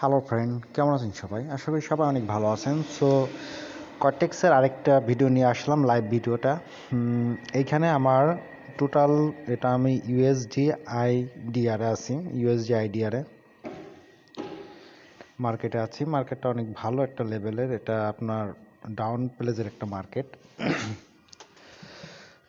Hello friend কেমন আছেন সবাই? আশা করি সবাই অনেক ভালো আছেন। সো কটেক্সের আরেকটা ভিডিও নিয়ে আসলাম লাইভ ভিডিওটা এইখানে আমার টোটাল এটা আমি ইউএসডি আইডিআরে আছি। ইউএসডি আইডিআরে মার্কেটে আছি। মার্কেটটা অনেক ভালো একটা লেভেলের এটা আপনার ডাউন প্লেজের একটা মার্কেট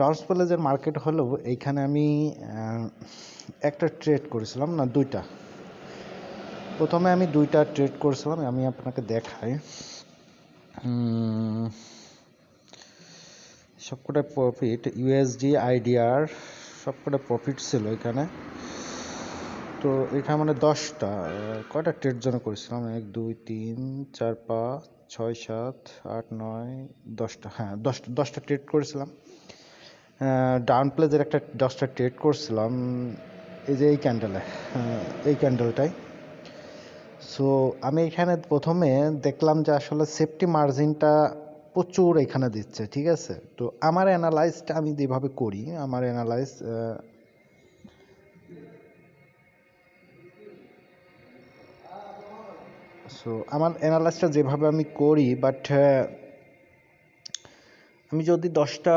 ডাউন প্লেজের মার্কেট হলেও এইখানে আমি একটা ট্রেড করেছিলাম না, দুইটা। প্রথমে আমি দুইটা ট্রেড করেছিলাম, আমি আপনাকে দেখাই। সবকটা প্রফিট ইউএসডি আইডিআর সবকটা প্রফিট ছিল এখানে। তো এখানে মানে দশটা, কয়টা ট্রেড জন্য করেছিলাম? এক, দুই, তিন, চার, পাঁচ, ছয়, সাত, আট, নয়, দশটা। হ্যাঁ দশটা দশটা ট্রেড করেছিলাম। ডাউন প্লেজের একটা দশটা ট্রেড করছিলাম। এই যে এই ক্যান্ডেলে এই ক্যান্ডেলটাই সো আমি এখানে প্রথমে দেখলাম যে আসলে সেফটি মার্জিনটা প্রচুর এখানে দিচ্ছে, ঠিক আছে? তো আমার অ্যানালাইজটা আমি যেভাবে করি, আমার অ্যানালাইজ সো আমার অ্যানালাইজটা যেভাবে আমি করি বাট আমি যদি দশটা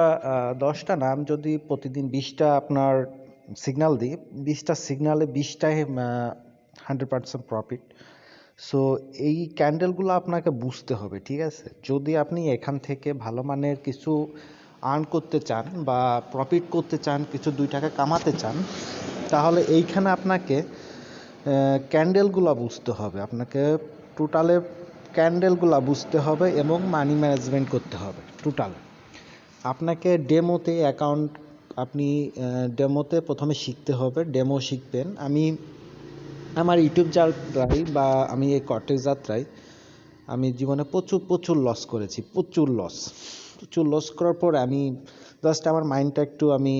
দশটা না, আমি যদি প্রতিদিন বিশটা আপনার সিগন্যাল দিই, বিশটা সিগনালে বিশটাই হান্ড্রেড পার্সেন্ট প্রফিট সো এই ক্যান্ডেলগুলো আপনাকে বুঝতে হবে, ঠিক আছে? যদি আপনি এখান থেকে ভালো মানের কিছু আর্ন করতে চান বা প্রফিট করতে চান, কিছু দুই টাকা কামাতে চান, তাহলে এইখানে আপনাকে ক্যান্ডেলগুলো বুঝতে হবে। আপনাকে টোটালে ক্যান্ডেলগুলো বুঝতে হবে এবং মানি ম্যানেজমেন্ট করতে হবে টোটাল আপনাকে ডেমোতে অ্যাকাউন্ট আপনি ডেমোতে প্রথমে শিখতে হবে ডেমো শিখবেন। আমি আমার ইউটিউব যাত্রায় বা আমি এই কটেজ যাত্রায় আমি জীবনে প্রচুর প্রচুর লস করেছি প্রচুর লস প্রচুর লস করার পরে আমি জাস্ট আমার মাইন্ডটা একটু আমি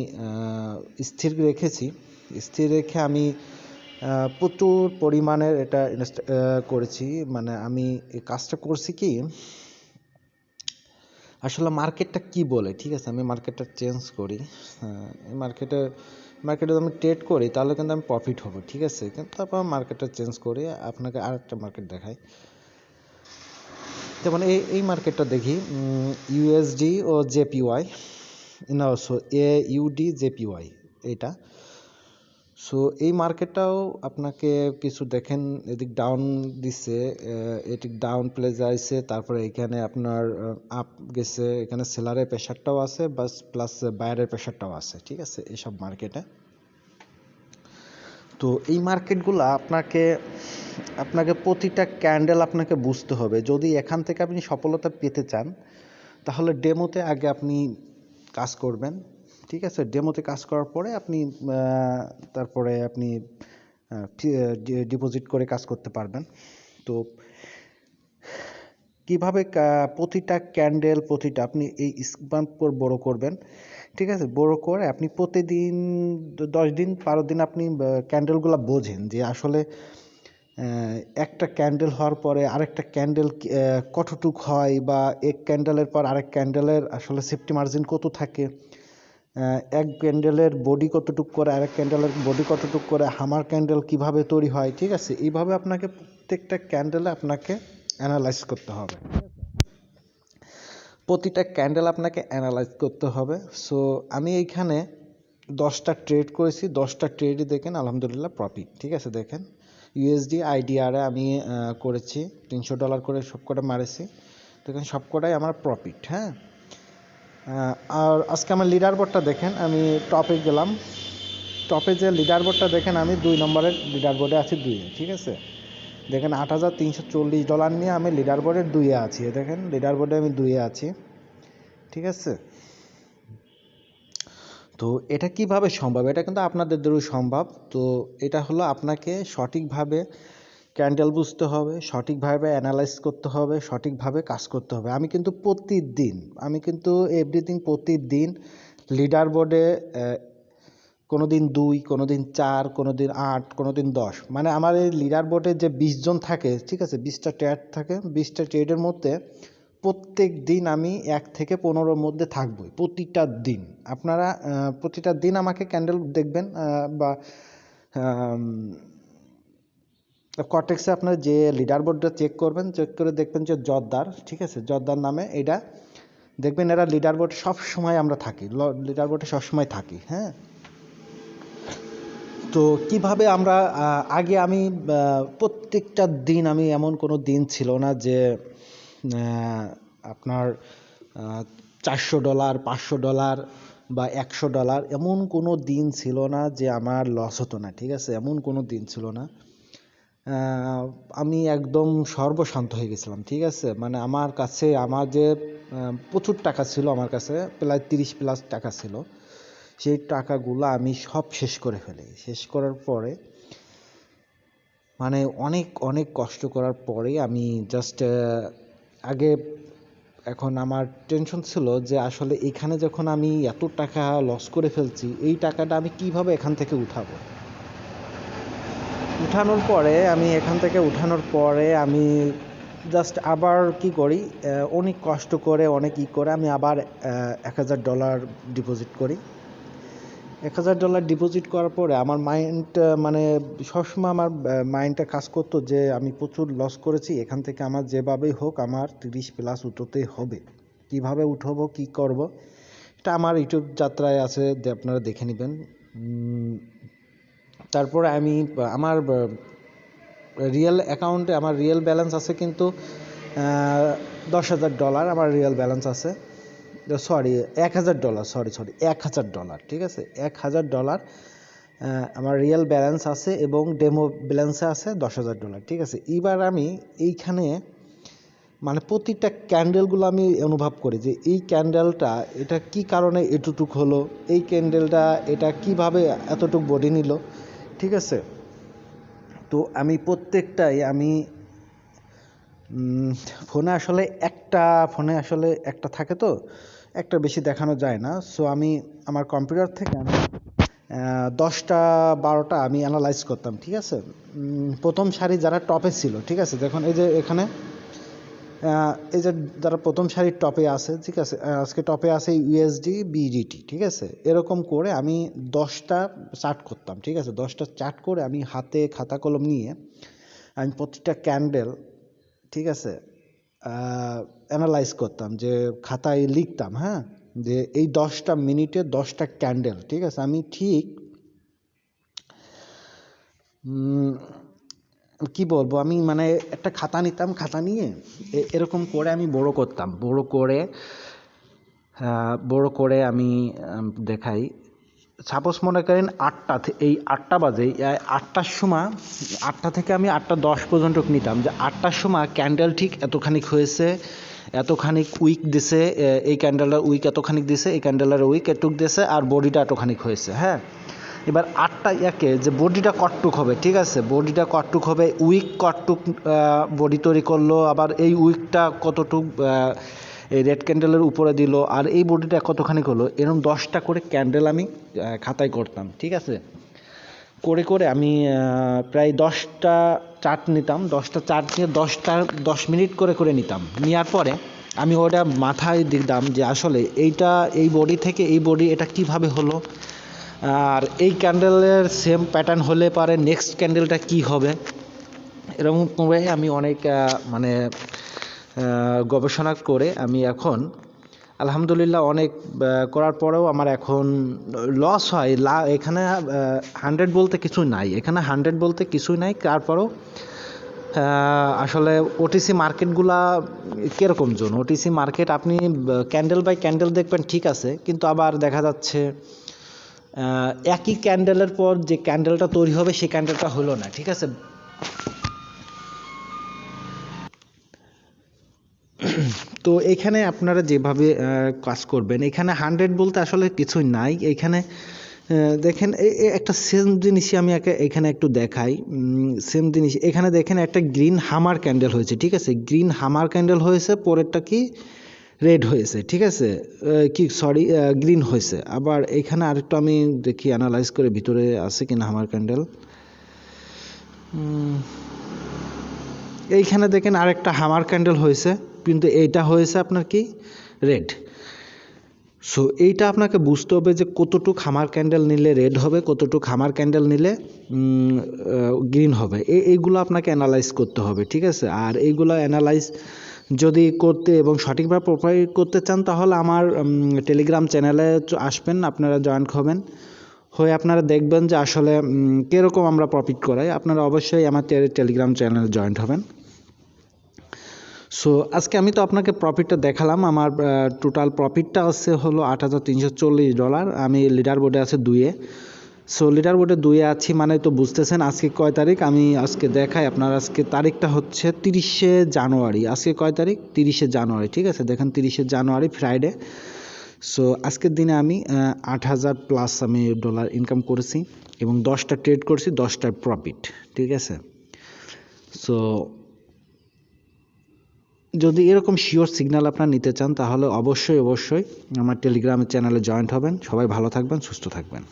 স্থির রেখেছি। স্থির রেখে আমি প্রচুর পরিমাণের এটা ইনভেস্ট করেছি। মানে আমি এই কাজটা করছি কি আসলে মার্কেটটা কি বলে ঠিক আছে? আমি মার্কেটটা চেঞ্জ করি। হ্যাঁ, মার্কেটে মার্কেটে যদি আমি ট্রেড করি, তাহলে কিন্তু আমি প্রফিট হব, ঠিক আছে? কিন্তু তারপর মার্কেটটা চেঞ্জ করে আপনাকে আর একটা মার্কেট দেখাই। যেমন এই এই মার্কেটটা দেখি ইউএসডি ও জেপিওয়াই না এ ইউডি জেপিওয়াই এইটা। সো এই মার্কেটটাও আপনাকে কিছু দেখেন, এদিক ডাউন দিছে এদিক ডাউন প্লেস আইছে, তারপরে এখানে আপনার আপ গেছে, এখানে সেলারের প্রেশারটাও আছে বাস প্লাস বায়ারের প্রেশারটাও আছে, ঠিক আছে এইসব মার্কেটে তো এই মার্কেটগুলো আপনাকে আপনাকে প্রতিটা ক্যান্ডেল আপনাকে বুঝতে হবে। যদি এখান থেকে আপনি সফলতা পেতে চান, তাহলে ডেমোতে আগে আপনি কাজ করবেন। ঠিক আছে ডেমোতে কাজ করার পরে আপনি তারপরে আপনি ডিপোজিট করে কাজ করতে পারবেন। তো কীভাবে প্রতিটা ক্যান্ডেল প্রতিটা আপনি এই স্পান বড় করবেন, ঠিক আছে? বড় করে আপনি প্রতিদিন দশ দিন, বারো দিন আপনি ক্যান্ডেলগুলো বোঝেন যে আসলে একটা ক্যান্ডেল হওয়ার পরে আরেকটা ক্যান্ডেল কতটুক হয় বা এক ক্যান্ডেলের পর আরেক ক্যান্ডেলের আসলে সেফটি মার্জিন কত থাকে এক ক্যান্ডেলের বডি কতটুক করে, আরেক ক্যান্ডেলের বডি কতটুক করে হামার ক্যান্ডেল কীভাবে তৈরি হয়, ঠিক আছে? এইভাবে আপনাকে প্রত্যেকটা ক্যান্ডেলে আপনাকে অ্যানালাইজ করতে হবে। প্রতিটা ক্যান্ডেল আপনাকে অ্যানালাইজ করতে হবে। সো আমি এইখানে দশটা ট্রেড করেছি, দশটা ট্রেডই দেখেন, আলহামদুলিল্লাহ প্রফিট ঠিক আছে দেখেন? ইউএসডি আইডিআরে আমি করেছি, তিনশো ডলার করে সবকটা মারেছি। দেখেন সবকটাই আমার প্রফিট হ্যাঁ? আর আজকে আমার লিডার বোর্ডটা দেখেন, আমি টপে গেলাম। টপে যে লিডার বোর্ডটা দেখেন, আমি দুই নম্বরের লিডার বোর্ডে আছি দুই, ঠিক আছে? দেখেন আট হাজার তিনশো চল্লিশ ডলার নিয়ে আমি লিডার বোর্ডের দুইয়ে আছি। দেখেন লিডার বোর্ডে আমি দুইয়ে আছি, ঠিক আছে? তো এটা কীভাবে সম্ভব? এটা কিন্তু আপনাদের দ্বারাও সম্ভব। তো এটা হলো আপনাকে সঠিকভাবে ক্যান্ডেল বুঝতে হবে, সঠিকভাবে অ্যানালাইজ করতে হবে, সঠিকভাবে কাজ করতে হবে। আমি কিন্তু প্রতিদিন, আমি কিন্তু এভরিথিং প্রতিদিন লিডার বোর্ডে কোনো দিন দুই কোনো দিন চার কোনো দিন আট কোনো দিন দশ। মানে আমার এই লিডার বোর্ডে যে বিশ জন থাকে, ঠিক আছে বিশটা ট্রেড থাকে বিশটা ট্রেডের মধ্যে প্রত্যেক দিন আমি এক থেকে পনেরোর মধ্যে থাকবই, প্রতিটা দিন। আপনারা প্রতিটা দিন আমাকে ক্যান্ডেল দেখবেন বা কটেক্সে আপনার যে লিডার বোর্ডটা চেক করবেন চেক করে দেখবেন যে জর্দার, ঠিক আছে? জর্দার নামে এটা দেখবেন এরা লিডার বোর্ড সব সময় আমরা থাকি লিডার বোর্ডে সবসময় থাকি হ্যাঁ? তো কীভাবে আমরা আগে আমি প্রত্যেকটা দিন আমি এমন কোনো দিন ছিল না যে আপনার চারশো ডলার, পাঁচশো ডলার বা একশো ডলার এমন কোনো দিন ছিল না যে আমার লস হতো না, ঠিক আছে? এমন কোনো দিন ছিল না। আমি একদম সর্বশান্ত হয়ে গেছিলাম, ঠিক আছে? মানে আমার কাছে, আমার যে প্রচুর টাকা ছিল আমার কাছে, প্রায় তিরিশ প্লাস টাকা ছিল, সেই টাকাগুলো আমি সব শেষ করে ফেলি। শেষ করার পরে মানে অনেক অনেক কষ্ট করার পরে আমি জাস্ট আগে এখন আমার টেনশন ছিল যে আসলে এখানে যখন আমি এত টাকা লস করে ফেলছি, এই টাকাটা আমি কীভাবে এখান থেকে উঠাবো? উঠানোর পরে, আমি এখান থেকে উঠানোর পরে আমি জাস্ট আবার কি করি অনেক কষ্ট করে, অনেক ই করে আমি আবার এক হাজার ডলার ডিপোজিট করি। এক হাজার ডলার ডিপোজিট করার পরে আমার মাইন্ড মানে সবসময় আমার মাইন্ডটা কাজ করতো যে আমি প্রচুর লস করেছি, এখান থেকে আমার যেভাবেই হোক আমার তিরিশ প্লাস উঠোতেই হবে। কীভাবে উঠবো, কি করব, এটা আমার ইউটিউব যাত্রায় আছে আপনারা দেখে নেবেন। তারপরে আমি, আমার রিয়েল অ্যাকাউন্টে আমার রিয়েল ব্যালেন্স আছে কিন্তু দশ হাজার ডলার আমার রিয়েল ব্যালেন্স আছে। সরি এক হাজার ডলার সরি সরি এক হাজার ডলার ঠিক আছে? এক হাজার ডলার আমার রিয়েল ব্যালেন্স আছে এবং ডেমো ব্যালেন্সে আছে দশ হাজার ডলার ঠিক আছে? এবার আমি এইখানে মানে প্রতিটা ক্যান্ডেলগুলো আমি অনুভব করি যে এই ক্যান্ডেলটা এটা কি কারণে এতটুক হলো? এই ক্যান্ডেলটা এটা কীভাবে এতটুক বডি নিল? ঠিক আছে? তো আমি প্রত্যেকটাই আমি ফোনে আসলে একটা, ফোনে আসলে একটা থাকে তো, একটা বেশি দেখানো যায় না। সো আমি, আমার কম্পিউটার থেকে আমি দশটা, বারোটা আমি অ্যানালাইজ করতাম, ঠিক আছে? প্রথম সারি যারা টপে ছিল, ঠিক আছে? দেখুন, এই যে এখানে এই যে যারা প্রথম সারির টপে আছে, ঠিক আছে আজকে টপে আছে ইউএসডি বিডিটি ঠিক আছে? এরকম করে আমি দশটা চার্ট করতাম, ঠিক আছে? দশটা চার্ট করে আমি হাতে খাতা কলম নিয়ে আমি প্রতিটা ক্যান্ডেল ঠিক আছে অ্যানালাইজ করতাম যে খাতায় লিখতাম হ্যাঁ? যে এই দশটা মিনিটে দশটা ক্যান্ডেল ঠিক আছে? আমি ঠিক কি বলব? আমি মানে একটা খাতা নিতাম, খাতা নিয়ে এরকম করে আমি বড় করতাম। বড় করে বড় করে আমি দেখাই। সাপোজ মনে করেন আটটা এই আটটা বাজে আটটার সময়, আটটা থেকে আমি আটটা দশ পর্যন্ত নিতাম যে আটটার সময় ক্যান্ডেল ঠিক এতখানিক হয়েছে, এতখানিক উইক দিছে এই ক্যান্ডেলের উইক এতখানিক দিছে, এই ক্যান্ডেলের উইক এটুক দিছে, আর বডিটা এতখানিক হয়েছে হ্যাঁ? এবার আটটা একে যে বডিটা কটটুক হবে, ঠিক আছে? বডিটা কটটুক হবে, উইক কটটুক বডি তৈরি করল, আবার এই উইকটা কতটুক এই রেড ক্যান্ডেলের উপরে দিল, আর এই বডিটা কতখানি হলো এরকম দশটা করে ক্যান্ডেল আমি খাতায় করতাম, ঠিক আছে? করে করে আমি প্রায় দশটা চার্ট নিতাম, দশটা চার্ট নিয়ে দশটা, দশ মিনিট করে করে নিতাম। নেওয়ার পরে আমি ওটা মাথায় দিতাম যে আসলে এইটা, এই বডি থেকে এই বডি এটা কীভাবে হলো আর এই ক্যান্ডেলের সেম প্যাটার্ন হলে পারে নেক্সট ক্যান্ডেলটা কি হবে? এরকম করে আমি অনেক মানে গবেষণা করে আমি এখন, আলহামদুলিল্লাহ অনেক করার পরেও আমার এখন লস হয়। লা, এখানে হান্ড্রেড বলতে কিছু নাই। এখানে হান্ড্রেড বলতে কিছুই নাই। তারপরেও আসলে ওটিসি মার্কেটগুলা কীরকম জোন? ওটিসি মার্কেট আপনি ক্যান্ডেল বাই ক্যান্ডেল দেখবেন ঠিক আছে। কিন্তু আবার দেখা যাচ্ছে একই ক্যান্ডেলের পর যে ক্যান্ডেলটা তৈরি হবে, সেই ক্যান্ডেলটা হলো না, ঠিক আছে? তো এখানে আপনারা যেভাবে কাজ করবেন, এখানে হান্ড্রেড বলতে আসলে কিছুই নাই। এখানে দেখেন একটা সেম জিনিসই আমি এখানে একটু দেখাই। সেম জিনিস, এখানে দেখেন একটা গ্রিন হামার ক্যান্ডেল হয়েছে, ঠিক আছে? গ্রিন হামার ক্যান্ডেল হয়েছে, পরেরটা কি? রেড হয়েছে, ঠিক আছে? কি সরি গ্রিন হয়েছে। আবার এখানে আরেকটু আমি দেখি অ্যানালাইজ করে ভিতরে আছে কিনা হামার ক্যান্ডেল এইখানে দেখেন আরেকটা হামার ক্যান্ডেল হয়েছে, কিন্তু এইটা হয়েছে আপনার কি? রেড সো এইটা আপনাকে বুঝতে হবে যে কতটুক খামার ক্যান্ডেল নিলে রেড হবে, কতটুক খামার ক্যান্ডেল নিলে গ্রিন হবে। এই এইগুলো আপনাকে অ্যানালাইজ করতে হবে, ঠিক আছে? আর এইগুলো অ্যানালাইজ যদি করতে এবং সঠিকভাবে প্রোভাইড করতে চান, তাহলে আমার টেলিগ্রাম চ্যানেলে আসবেন, আপনারা জয়েন হবেন। হয়ে আপনারা দেখবেন যে আসলে কীরকম আমরা প্রফিট করাই। আপনারা অবশ্যই আমার টেলিগ্রাম চ্যানেলে জয়েন্ট হবেন। সো আজকে আমি তো আপনাকে প্রফিটটা দেখালাম। আমার টোটাল প্রফিটটা আছে হলো আট হাজার তিনশো চল্লিশ ডলার আমি লিডার বোর্ডে আছে দুইয়ে। সো লিডার বোর্ডে দুইয়ে আছি মানে তো বুঝতেছেন আজকে কয় তারিখ? আমি আজকে দেখাই আপনার আজকে তারিখটা হচ্ছে তিরিশে জানুয়ারি। আজকে কয় তারিখ? তিরিশে জানুয়ারি, ঠিক আছে? দেখেন তিরিশে জানুয়ারি ফ্রাইডে সো আজকের দিনে আমি আট হাজার প্লাস আমি ডলার ইনকাম করেছি এবং দশটা ট্রেড করছি, দশটার প্রফিট ঠিক আছে? সো যদি এরকম শিওর সিগন্যাল আপনার নিতে চান, তাহলে অবশ্যই অবশ্যই আমার টেলিগ্রামের চ্যানেলে জয়েন্ট হবেন। সবাই ভালো থাকবেন, সুস্থ থাকবেন।